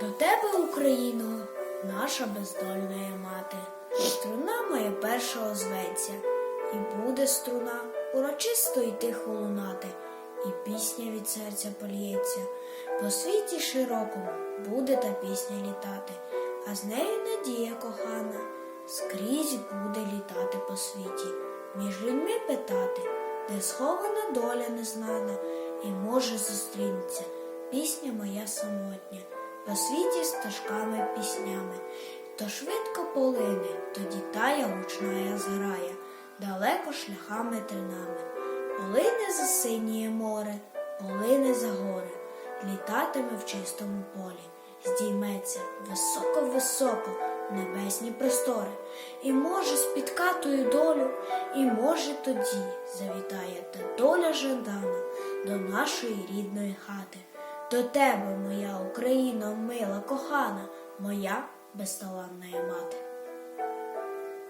До тебе, Україно, наша бездольна мати, струна моя першого зветься, і буде струна урочисто й тихо лунати, і пісня від серця польється. По світі широкому буде та пісня літати, а з нею надія кохана, скрізь буде літати по світі, між людьми питати, де схована доля незнана, і може зустрінеться пісня моя самотня, по світі стежками піснями, то швидко полине, тоді тая гучная зграя, далеко шляхами тринами, полине за синіє море, полине за гори, літатиме в чистому полі, здійметься високо-високо небесні простори, і може спіткатою долю, і може тоді завітає та доля жадана до нашої рідної хати. До тебе, моя Україна, мила, кохана, моя безталанна мати.